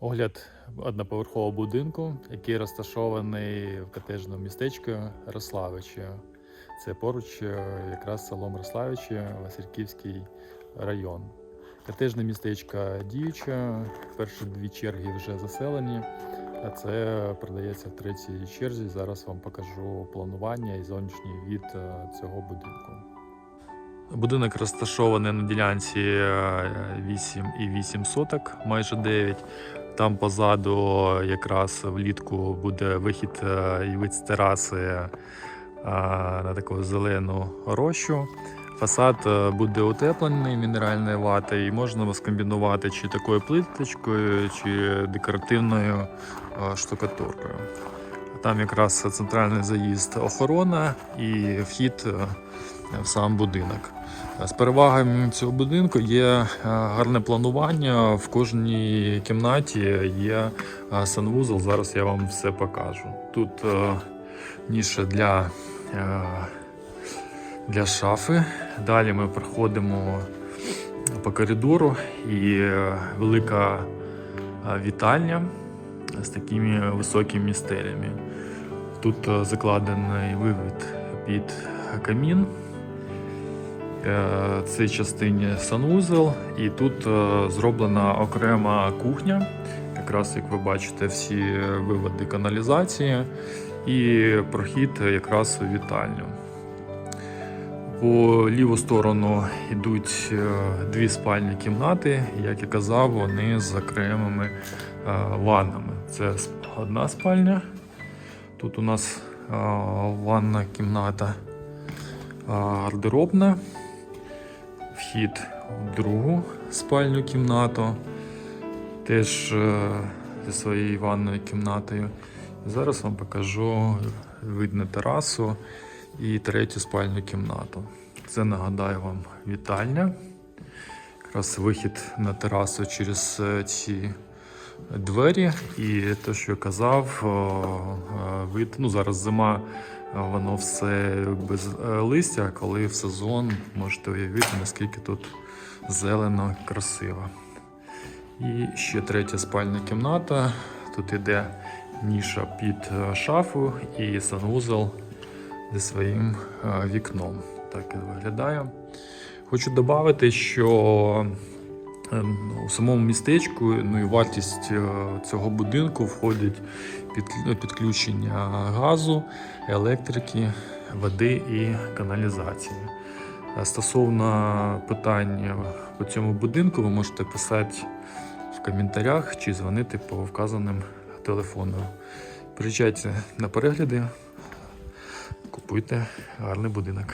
Огляд одноповерхового будинку, який розташований в котежному містечку Рославичі. Це поруч е, якраз селом Рославичі, Васильківський район. Котежне містечко діюче, перші дві черги вже заселені, а це продається в третій черзі. Зараз вам покажу планування і зовнішній від е, цього будинку. Будинок розташований на ділянці е, 8,8 соток, майже 9. Там позаду якраз влітку буде вихід е, і тераси е, на таку зелену рощу. Фасад е, буде утеплений мінеральною ватою і можна скомбінувати чи такою плиточкою, чи декоративною штукатуркою. Там якраз центральний заїзд охорона і вхід в сам будинок. З перевагами цього будинку є е, гарне планування. В кожній кімнаті є е, санвузол. Зараз я вам все покажу. Тут е, ніша для, для шафи. Далі ми проходимо по коридору і велика вітальня з такими високими стелями. Тут закладений вивід під камін. Е, Цій частині санузел, і тут е, зроблена окрема кухня. Якраз як ви бачите, всі виводи каналізації і прохід якраз у вітальню. По ліву сторону йдуть е, дві спальні кімнати. Як я казав, вони з окремими ваннами. Це одна спальня. Тут у нас ванна кімната гардеробна вхід у другу спальню кімнату, теж е, зі своєю ванною кімнатою. Зараз вам покажу вид на терасу і третю спальню кімнату. Це нагадаю вам вітальня. Якраз вихід на терасу через е, ці двері. І те, що я казав, е, вид, ну зараз зима, воно все без е, листя, коли в сезон можете уявити, наскільки тут зелено, красиво. І ще третя спальня кімната. Тут іде ніша під е, шафу і санвузол зі своїм е, вікном. Так і виглядає. Хочу додати, що У самому містечку ну і вартість е, цього будинку входить під, підключення газу, електрики, води і каналізації. Е, Стосовно питань по цьому будинку, ви можете писати в коментарях чи дзвонити по вказаним телефонам. Приїжджайте на перегляди, купуйте гарний будинок.